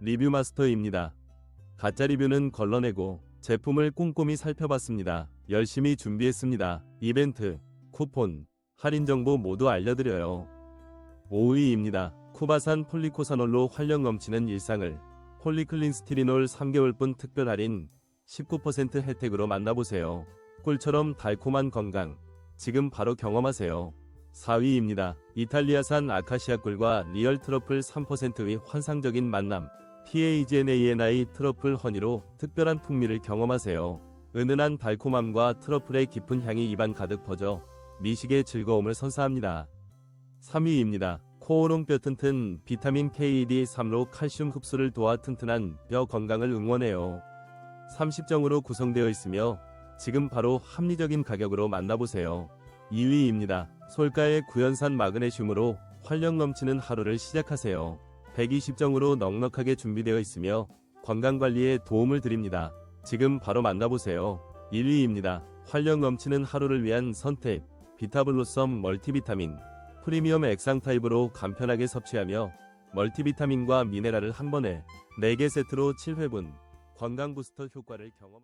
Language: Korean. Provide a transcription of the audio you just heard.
리뷰 마스터입니다. 가짜 리뷰는 걸러내고 제품을 꼼꼼히 살펴봤습니다. 열심히 준비했습니다. 이벤트, 쿠폰, 할인 정보 모두 알려드려요. 5위입니다. 쿠바산 폴리코사놀로 활력 넘치는 일상을 폴리클린 스티리놀 3개월분 특별 할인 19% 혜택으로 만나보세요. 꿀처럼 달콤한 건강. 지금 바로 경험하세요. 4위입니다. 이탈리아산 아카시아 꿀과 리얼 트러플 3%의 환상적인 만남. TAGNANI 트러플 허니로 특별한 풍미를 경험하세요. 은은한 달콤함과 트러플의 깊은 향이 입안 가득 퍼져 미식의 즐거움을 선사합니다. 3위입니다. 코오롱 뼈 튼튼 비타민 KD3로 칼슘 흡수를 도와 튼튼한 뼈 건강을 응원해요. 30정으로 구성되어 있으며 지금 바로 합리적인 가격으로 만나보세요. 2위입니다. 솔가의 구연산 마그네슘으로 활력 넘치는 하루를 시작하세요. 120정으로 넉넉하게 준비되어 있으며 건강관리에 도움을 드립니다. 지금 바로 만나보세요. 1위입니다. 활력 넘치는 하루를 위한 선택. 비타블로썸 멀티비타민. 프리미엄 액상 타입으로 간편하게 섭취하며 멀티비타민과 미네랄을 한 번에 4개 세트로 7회분 건강 부스터 효과를 경험